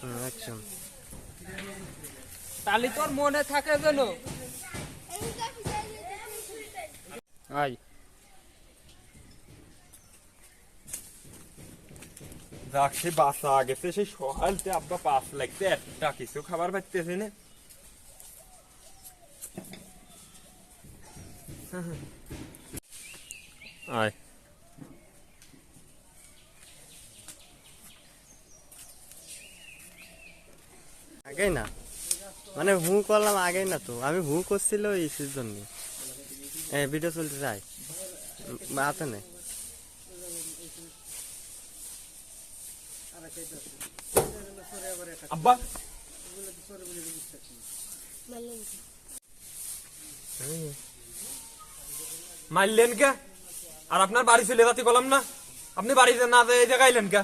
Action তাহলে তোর মনে থাকে যেন? আই যাক সে বাসা গেছে সেই সকালতে আব্বা পাঁচ লাগছে একটা কিছু খাবার পাইতেছে না। আয়। আগেই না। মানে হু করলাম আগেই না তো। আমি হু করছিল ইসের জন্য হ্যাঁ ভিডিও চলতে চাই। হাতে নেই আব্বা। মারলেন কে? আর আপনার বাড়ি চলে যাতে বললাম না। আপনি বাড়িতে না এই জায়গায় এলেন কে?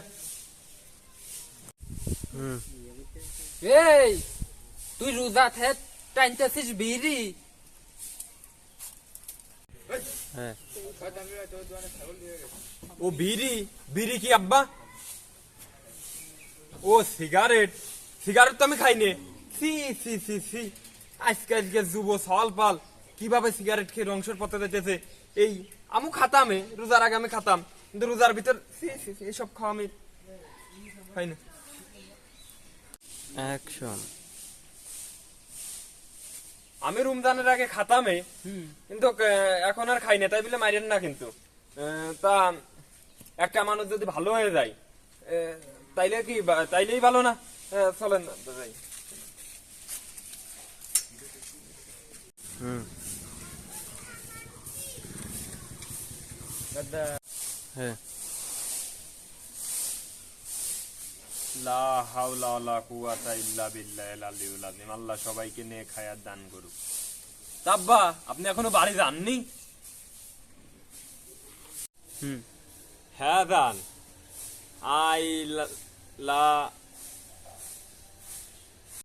হুম। এই তুই রোজা থে টাইনতেছিস বিড়ি? হ্যাঁ। ও বিড়ি? বিড়ি কি আব্বা? ও সিগারেট। সিগারেট তো আমি খাইনি। সি সি সি সি আজকে আজকে যুব সল পাল। কীভাবে সিগারেট খেয়ে রংসের পথে যেতেছে এই আমু খাতামে রোজার আগে আমি খাতাম। কিন্তু রোজার ভিতর সি সি সি এসব খাওয়া আমি খাই না অ্যাকশন আমি রমজানের আগে খাতামে কিন্তু এখন আর খাই না তাই বলে মাইরেন না কিন্তু। তা একটা মানুষ যদি ভালো হয়ে যায় তাইলে কি তাইলেই ভালো না? চলেন যাই। হুম। হ্যাঁ। লা হাওলা ওয়ালা কুওয়াতা ইল্লা বিল্লাহিল আলিউল আযীম। আল্লাহ সবাইকে নেক হায়াত দান করুক। তাব্বা আপনি এখনও বাড়ি যাননি? হুম। হ্যাঁ দান আই লা- লা